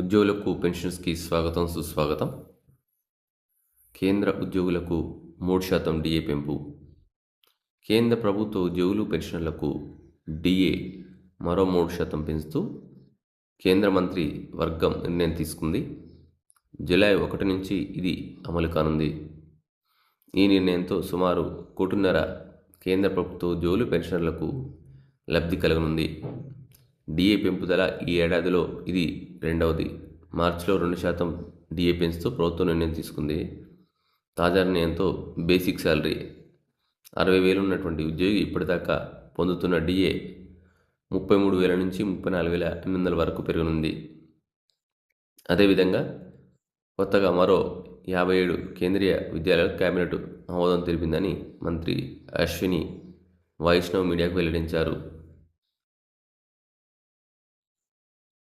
ఉద్యోగులకు పెన్షన్స్కి స్వాగతం సుస్వాగతం. కేంద్ర ఉద్యోగులకు మూడు శాతం డిఏ పెంపు. కేంద్ర ప్రభుత్వ ఉద్యోగులు పెన్షన్లకు డిఏ మరో మూడు శాతం పెంచుతూ కేంద్ర మంత్రి వర్గం నిర్ణయం తీసుకుంది. జులై ఒకటి నుంచి ఇది అమలు కానుంది. ఈ నిర్ణయంతో సుమారు కోటిన్నర కేంద్ర ప్రభుత్వ ఉద్యోగులు పెన్షన్లకు లబ్ధి కలగనుంది. డిఏ పెంపుదల ఈ ఏడాదిలో ఇది రెండవది. మార్చిలో రెండు శాతం డిఏ పెంచుతూ ప్రభుత్వం నిర్ణయం తీసుకుంది. తాజా నిర్ణయంతో బేసిక్ శాలరీ అరవై వేలు ఉన్నటువంటి ఉద్యోగి ఇప్పటిదాకా పొందుతున్న డిఏ ముప్పై మూడు వేల నుంచి ముప్పై నాలుగు వేల ఎనిమిది వందల వరకు పెరగనుంది. అదేవిధంగా కొత్తగా మరో యాభై ఏడు కేంద్రీయ విద్యాలయాలకు కేబినెట్ ఆమోదం తెలిపిందని మంత్రి అశ్విని వైష్ణవ్ మీడియాకు వెల్లడించారు.